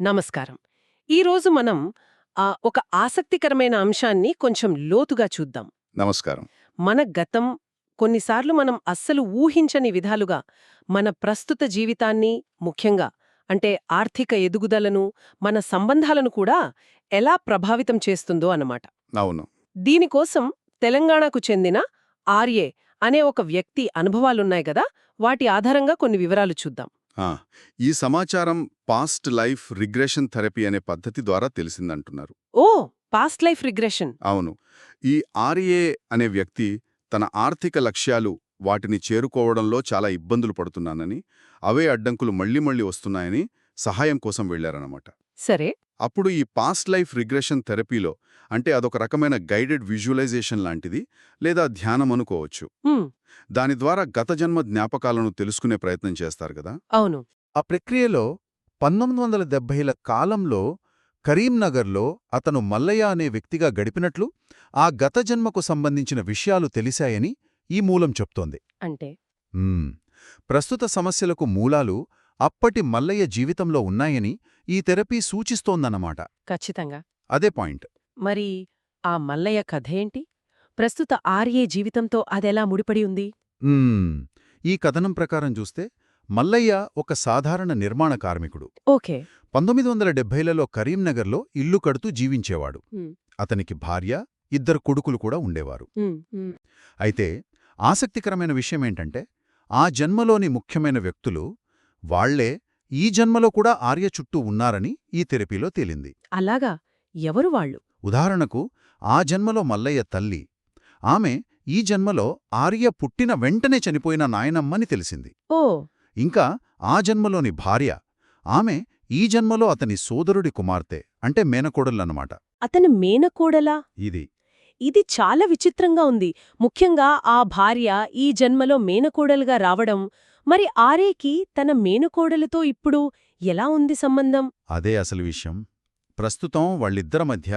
నమస్కారం. ఈరోజు మనం ఆ, ఒక ఆసక్తికరమైన అంశాన్ని కొంచెం లోతుగా చూద్దాం. నమస్కారం. మన గతం కొన్నిసార్లు మనం అస్సలు ఊహించని విధాలుగా మన ప్రస్తుత జీవితాన్ని ముఖ్యంగా అంటే ఆర్థిక ఎదుగుదలను మన సంబంధాలను కూడా ఎలా ప్రభావితం చేస్తుందో అన్నమాట. అవును. దీనికోసం తెలంగాణకు చెందిన ఆర్యే అనే ఒక వ్యక్తి అనుభవాలున్నాయి గదా వాటి ఆధారంగా కొన్ని వివరాలు చూద్దాం. ఈ సమాచారం పాస్ట్ లైఫ్ రిగ్రెషన్ థెరపీ అనే పద్ధతి ద్వారా తెలిసిందంటున్నారు. ఓ పాస్ట్ లైఫ్ రిగ్రెషన్. అవును. ఈ ఆర్ఏ అనే వ్యక్తి తన ఆర్థిక లక్ష్యాలు వాటిని చేరుకోవడంలో చాలా ఇబ్బందులు పడుతున్నానని అవే అడ్డంకులు మళ్ళీ మళ్ళీ వస్తున్నాయని సహాయం కోసం వెళ్ళారన్నమాట సరే. అప్పుడు ఈ పాస్ట్ లైఫ్ రిగ్రెషన్ థెరపీలో అంటే అదొక రకమైన గైడెడ్ విజువలైజేషన్ లాంటిది లేదా ధ్యానం అనుకోవచ్చు. దాని ద్వారా గత జన్మ జ్ఞాపకాలను తెలుసుకునే ప్రయత్నం చేస్తారు కదా? అవును. ఆ ప్రక్రియలో పంతొమ్మిది వందల డెబ్బైల కాలంలో కరీంనగర్లో అతను మల్లయ్య అనే వ్యక్తిగా గడిపినట్లు ఆ గత జన్మకు సంబంధించిన విషయాలు తెలిశాయని ఈ మూలం చెప్తోంది. అంటే. ప్రస్తుత సమస్యలకు మూలాలు అప్పటి మల్లయ్య జీవితంలో ఉన్నాయని ఈ థెరపీ సూచిస్తోందన్నమాట. ఖచ్చితంగా. అదే పాయింట్. మరి ఆ మల్లయ్య కథేంటి ప్రస్తుత ఆర్యే జీవితంతో అదెలా ముడిపడి ఉంది. ఈ కథనం ప్రకారం చూస్తే మల్లయ్య ఒక సాధారణ నిర్మాణ కార్మికుడు. ఓకే. పంతొమ్మిది వందల డెబ్బైలలో కరీంనగర్లో ఇల్లు కడుతూ జీవించేవాడు. అతనికి భార్య ఇద్దరు కొడుకులు కూడా ఉండేవారు. అయితే ఆసక్తికరమైన విషయమేంటంటే ఆ జన్మలోని ముఖ్యమైన వ్యక్తులు వాళ్ళే ఈ జన్మలో కూడా ఆర్య చుట్టూ ఉన్నారని ఈ థెరపీలో తేలింది. అలాగా ఎవరు వాళ్ళు? ఉదాహరణకు ఆ జన్మలో మల్లయ్య తల్లి. ఆమె ఈ జన్మలో ఆర్య పుట్టిన వెంటనే చనిపోయిన నాయనమ్మని తెలిసింది. ఓ! ఇంకా ఆ జన్మలోని భార్య ఆమె ఈ జన్మలో అతని సోదరుడి కుమార్తె అంటే మేనకోడళ్ళన్నమాట అతను మేనకోడలా? ఇది. ఇది చాలా విచిత్రంగా ఉంది. ముఖ్యంగా ఆ భార్య ఈ జన్మలో మేనకోడలుగా రావడం మరి ఆర్యేకి తన మేనకోడలతో ఇప్పుడు ఎలా ఉంది సంబంధం? అదే అసలు విషయం. ప్రస్తుతం వాళ్ళిద్దరి మధ్య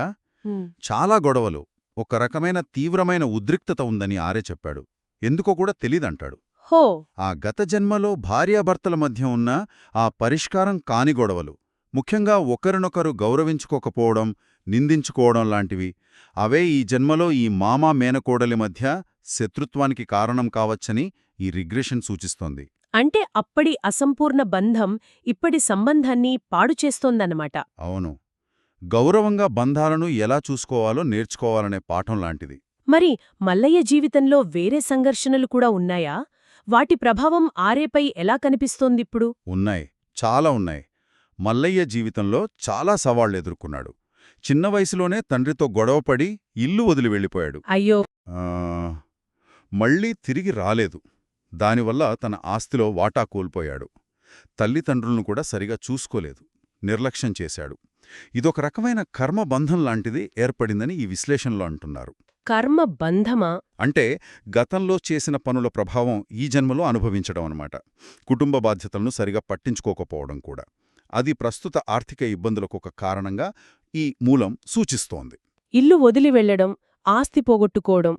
చాలా గొడవలు. ఒక రకమైన తీవ్రమైన ఉద్రిక్తత ఉందని ఆరే చెప్పాడు. ఎందుకో కూడా తెలీదంటాడు. హో! ఆ గత జన్మలో భార్యాభర్తల మధ్య ఉన్న ఆ పరిష్కారం కాని గొడవలు. ముఖ్యంగా ఒకరినొకరు గౌరవించుకోకపోవడం నిందించుకోవడం లాంటివి. అవే ఈ జన్మలో ఈ మామా మేనకోడలి మధ్య శత్రుత్వానికి కారణం కావచ్చని ఈ రిగ్రెషన్ సూచిస్తోంది. అంటే అప్పటి అసంపూర్ణ బంధం ఇప్పటి సంబంధాన్ని పాడు చేస్తోందన్నమాట. అవును. గౌరవంగా బంధాలను ఎలా చూసుకోవాలో నేర్చుకోవాలనే పాఠం లాంటిది. మరి మల్లయ్య జీవితంలో వేరే సంఘర్షణలు కూడా ఉన్నాయా? వాటి ప్రభావం ఆరేపై ఎలా కనిపిస్తోందిప్పుడు? ఉన్నాయి. చాలా ఉన్నాయి. మల్లయ్య జీవితంలో చాలా సవాళ్ళు ఎదుర్కొన్నాడు. చిన్న వయసులోనే తండ్రితో గొడవపడి ఇల్లు వదిలి వెళ్ళిపోయాడు. అయ్యో! ఆ, మళ్ళీ తిరిగి రాలేదు. దానివల్ల తన ఆస్తిలో వాటా కోల్పోయాడు. తల్లిదండ్రులను కూడా సరిగా చూసుకోలేదు. నిర్లక్ష్యం చేశాడు. ఇదొక రకమైన కర్మబంధం లాంటిది ఏర్పడిందని ఈ విశ్లేషణలో అంటున్నారు. కర్మ బంధమా? అంటే గతంలో చేసిన పనుల ప్రభావం ఈ జన్మలో అనుభవించడం అన్నమాట. కుటుంబ బాధ్యతలను సరిగా పట్టించుకోకపోవడం కూడా. అది ప్రస్తుత ఆర్థిక ఇబ్బందులకు ఒక కారణంగా ఈ మూలం సూచిస్తోంది. ఇల్లు వదిలి వెళ్ళడం ఆస్తి పోగొట్టుకోవడం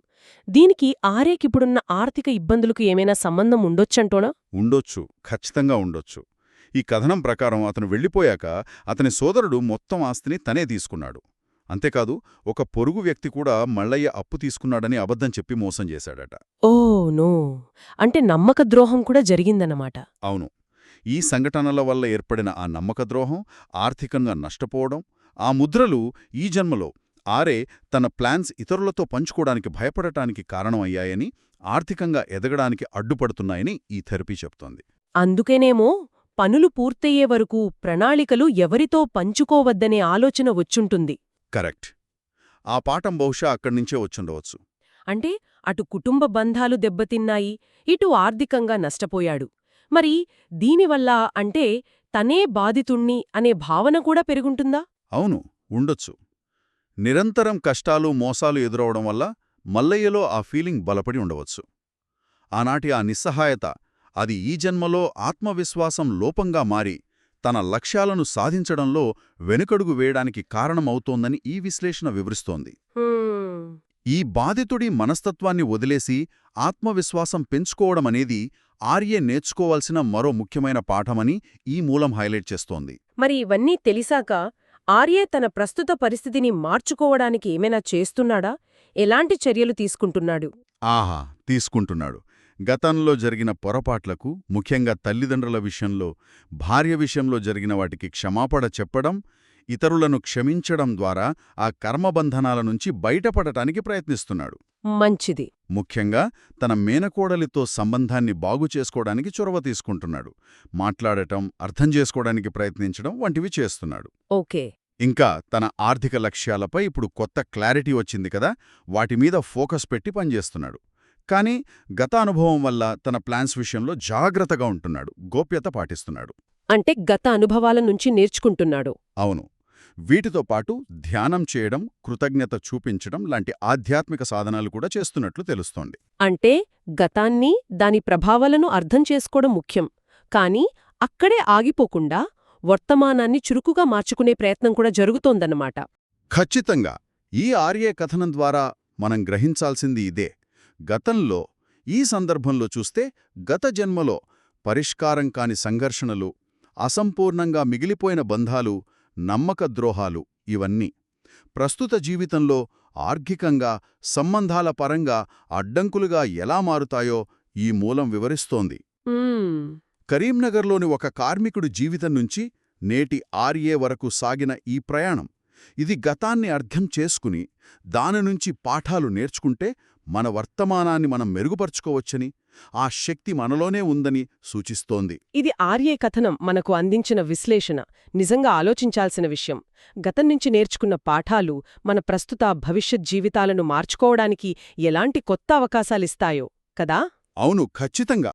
దీనికి ఆరేకిప్పుడున్న ఆర్థిక ఇబ్బందులకు ఏమైనా సంబంధం ఉండొచ్చంటోనా? ఉండొచ్చు. ఖచ్చితంగా ఉండొచ్చు. ఈ కథనం ప్రకారం అతను వెళ్ళిపోయాక అతని సోదరుడు మొత్తం ఆస్తిని తనే తీసుకున్నాడు. అంతేకాదు ఒక పొరుగు వ్యక్తి కూడా మల్లయ్య అప్పు తీసుకున్నాడని అబద్ధం చెప్పి మోసం చేశాడట. Oh no. అంటే నమ్మక ద్రోహం కూడా జరిగిందన్నమాట. అవును. ఈ సంఘటనల వల్ల ఏర్పడిన ఆ నమ్మకద్రోహం ఆర్థికంగా నష్టపోవడం ఆ ముద్రలు ఈ జన్మలో ఆరే తన ప్లాన్స్ ఇతరులతో పంచుకోవడానికి భయపడటానికి కారణమయ్యాయని ఆర్థికంగా ఎదగడానికి అడ్డుపడుతున్నాయని ఈ థెరపీ చెప్తోంది. అందుకేనేమో పనులు పూర్తయ్యే వరకు ప్రణాళికలు ఎవరితో పంచుకోవద్దనే ఆలోచన వచ్చుంటుంది. కరెక్ట్. ఆ పాఠం బహుశా అక్కడ్నుంచే వచ్చుండవచ్చు. అంటే అటు కుటుంబ బంధాలు దెబ్బతిన్నాయి ఇటు ఆర్థికంగా నష్టపోయాడు. మరి దీనివల్ల అంటే తనే బాధితుణ్ణి అనే భావన కూడా పెరుగుంటుందా? అవును ఉండొచ్చు. నిరంతరం కష్టాలు మోసాలు ఎదురవడం వల్ల మల్లయ్యలో ఆ ఫీలింగ్ బలపడి ఉండవచ్చు. ఆనాటి ఆ నిస్సహాయత అది ఈ జన్మలో ఆత్మవిశ్వాసం లోపంగా మారి తన లక్ష్యాలను సాధించడంలో వెనుకడుగు వేయడానికి కారణమవుతోందని ఈ విశ్లేషణ వివరిస్తోంది. ఈ బాధితుడి మనస్తత్వాన్ని వదిలేసి ఆత్మవిశ్వాసం పెంచుకోవడమనేది ఆర్యే నేర్చుకోవాల్సిన మరో ముఖ్యమైన పాఠమని ఈ మూలం హైలైట్ చేస్తోంది. మరి ఇవన్నీ తెలిసాక ఆర్యే తన ప్రస్తుత పరిస్థితిని మార్చుకోవడానికి ఏమైనా చేస్తున్నాడా? ఎలాంటి చర్యలు తీసుకుంటున్నాడు? ఆహా తీసుకుంటున్నాడు. గతంలో జరిగిన పొరపాట్లకు ముఖ్యంగా తల్లిదండ్రుల విషయంలో భార్య విషయంలో జరిగిన వాటికి క్షమాపణ చెప్పడం ఇతరులను క్షమించడం ద్వారా ఆ కర్మబంధనాల నుంచి బయటపడటానికి ప్రయత్నిస్తున్నాడు. మంచిది. ముఖ్యంగా తన మేనకోడలితో సంబంధాన్ని బాగు చేసుకోవడానికి చొరవ తీసుకుంటున్నాడు. మాట్లాడటం అర్థం చేసుకోవడానికి ప్రయత్నించడం వంటివి చేస్తున్నాడు. ఓకే. ఇంకా తన ఆర్థిక లక్ష్యాలపై ఇప్పుడు కొత్త క్లారిటీ వచ్చింది కదా వాటి మీద ఫోకస్ పెట్టి పనిచేస్తున్నాడు. కానీ గత అనుభవం వల్ల తన ప్లాన్స్ విషయంలో జాగ్రత్తగా ఉంటున్నాడు గోప్యత పాటిస్తున్నాడు. అంటే గత అనుభవాల నుంచి నేర్చుకుంటున్నాడు. అవును. వీటితో పాటు ధ్యానం చేయడం కృతజ్ఞత చూపించడం లాంటి ఆధ్యాత్మిక సాధనాలు కూడా చేస్తున్నట్లు తెలుస్తోంది. అంటే గతాన్ని దాని ప్రభావాలను అర్థం చేసుకోవడం ముఖ్యం. కానీ అక్కడే ఆగిపోకుండా వర్తమానాన్ని చురుకుగా మార్చుకునే ప్రయత్నం కూడా జరుగుతోందన్నమాట. ఖచ్చితంగా. ఈ ఆర్యే కథనం ద్వారా మనం గ్రహించాల్సింది ఇదే. గతంలో ఈ సందర్భంలో చూస్తే గత జన్మలో పరిష్కారం కాని సంఘర్షణలు అసంపూర్ణంగా మిగిలిపోయిన బంధాలు నమ్మక ద్రోహాలు ఇవన్నీ ప్రస్తుత జీవితంలో ఆర్ఘికంగా సంబంధాల పరంగా అడ్డంకులుగా ఎలా మారుతాయో ఈ మూలం వివరిస్తోంది. కరీంనగర్లోని ఒక కార్మికుడి జీవితం నుంచి నేటి ఆర్ఏ వరకు సాగిన ఈ ప్రయాణం. ఇది గతాన్ని అర్థం చేసుకుని దాని నుంచి పాఠాలు నేర్చుకుంటే మన వర్తమానాన్ని మనం మెరుగుపరుచుకోవచ్చని ఆ శక్తి మనలోనే ఉందని సూచిస్తోంది. ఇది ఆర్యే కథనం మనకు అందించిన విశ్లేషణ నిజంగా ఆలోచించాల్సిన విషయం. గతం నుంచి నేర్చుకున్న పాఠాలు మన ప్రస్తుత భవిష్యత్ జీవితాలను మార్చుకోవడానికి ఎలాంటి కొత్త అవకాశాలిస్తాయో కదా? అవును ఖచ్చితంగా.